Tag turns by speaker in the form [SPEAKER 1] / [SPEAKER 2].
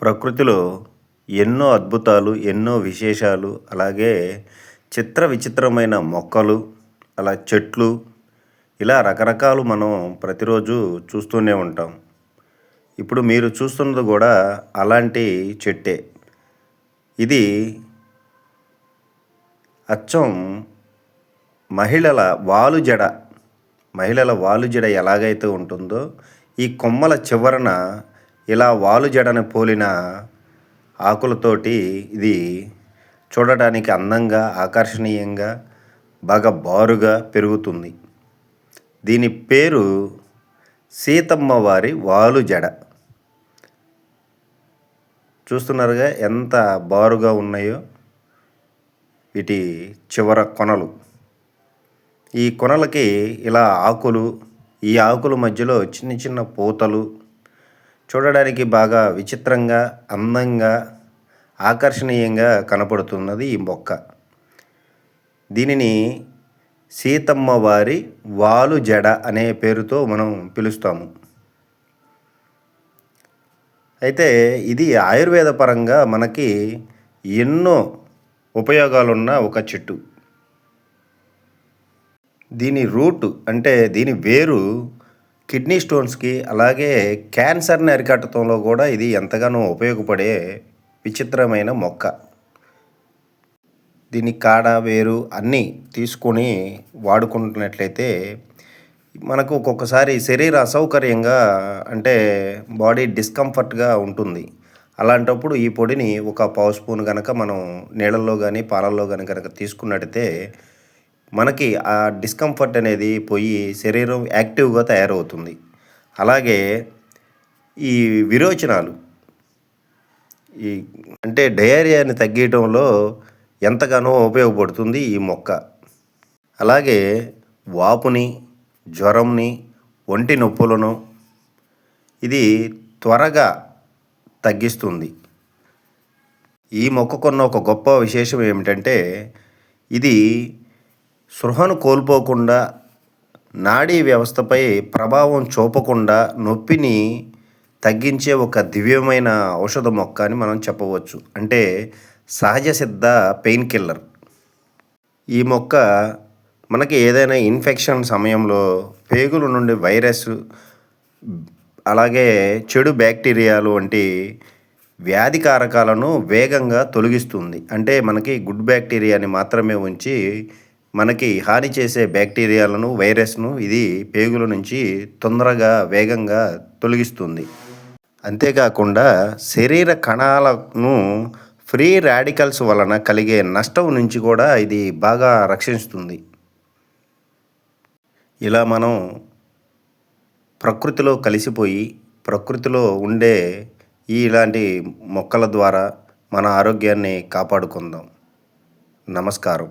[SPEAKER 1] ప్రకృతిలో ఎన్నో అద్భుతాలు ఎన్నో విశేషాలు అలాగే చిత్ర విచిత్రమైన మొక్కలు అలా చెట్లు ఇలా రకరకాలు మనం ప్రతిరోజు చూస్తూనే ఉంటాం. ఇప్పుడు మీరు చూస్తున్నది కూడా అలాంటి చెట్టే. ఇది అచ్చం మహిళల వాలు జడ మహిళల వాలు జడ ఎలాగైతే ఉంటుందో ఈ కొమ్మల చివరన ఇలా వాలు జడను పోలిన ఆకులతోటి ఇది చూడడానికి అందంగా ఆకర్షణీయంగా బాగా బారుగా పెరుగుతుంది. దీని పేరు సీతమ్మ వారి వాలు జడ. చూస్తున్నారుగా ఎంత బారుగా ఉన్నాయో వీటి చివర కొనలు. ఈ కొనలకి ఇలా ఆకులు ఈ ఆకుల మధ్యలో చిన్న చిన్న పూతలు చూడడానికి బాగా విచిత్రంగా అందంగా ఆకర్షణీయంగా కనపడుతున్నది ఈ మొక్క. దీనిని సీతమ్మ వారి వాలు జడ అనే పేరుతో మనం పిలుస్తాము. అయితే ఇది ఆయుర్వేద పరంగా మనకి ఎన్నో ఉపయోగాలున్న ఒక చెట్టు. దీని రూట్ అంటే దీని వేరు కిడ్నీ స్టోన్స్కి అలాగే క్యాన్సర్ని అరికట్టడంలో కూడా ఇది ఎంతగానో ఉపయోగపడే విచిత్రమైన మొక్క. దీని కాడ వేరు అన్నీ తీసుకొని వాడుకుంటున్నట్లయితే మనకు ఒక్కొక్కసారి శరీర అసౌకర్యంగా అంటే బాడీ డిస్కంఫర్ట్గా ఉంటుంది. అలాంటప్పుడు ఈ పొడిని ఒక పావు స్పూన్ కనుక మనం నీళ్ళల్లో కానీ పాలల్లో కానీ కనుక తీసుకున్నట్టయితే మనకి ఆ డిస్కంఫర్ట్ అనేది పోయి శరీరం యాక్టివ్గా తయారవుతుంది. అలాగే ఈ విరోచనాలు ఈ అంటే డయేరియాని తగ్గించడంలో ఎంతగానో ఉపయోగపడుతుంది ఈ మొక్క. అలాగే వాపుని జ్వరంని ఒంటి నొప్పులను ఇది త్వరగా తగ్గిస్తుంది. ఈ మొక్కకున్న ఒక గొప్ప విశేషం ఏమిటంటే ఇది సృహను కోల్పోకుండా నాడీ వ్యవస్థపై ప్రభావం చూపకుండా నొప్పిని తగ్గించే ఒక దివ్యమైన ఔషధ మొక్క అని మనం చెప్పవచ్చు. అంటే సహజ సిద్ధ పెయిన్ కిల్లర్. ఈ మొక్క మనకి ఏదైనా ఇన్ఫెక్షన్ సమయంలో పేగుల నుండి వైరస్ అలాగే చెడు బ్యాక్టీరియాలు వంటి వ్యాధి కారకాలను వేగంగా తొలగిస్తుంది. అంటే మనకి గుడ్ బ్యాక్టీరియాని మాత్రమే ఉంచి మనకి హాని చేసే బ్యాక్టీరియాలను వైరస్ను ఇది పేగుల నుంచి తొందరగా వేగంగా తొలగిస్తుంది. అంతేకాకుండా శరీర కణాలను ఫ్రీ రాడికల్స్ వలన కలిగే నష్టం నుంచి కూడా ఇది బాగా రక్షిస్తుంది. ఇలా మనం ప్రకృతిలో కలిసిపోయి ప్రకృతిలో ఉండే ఈ ఇలాంటి మొక్కల ద్వారా మన ఆరోగ్యాన్ని కాపాడుకుందాం. నమస్కారం.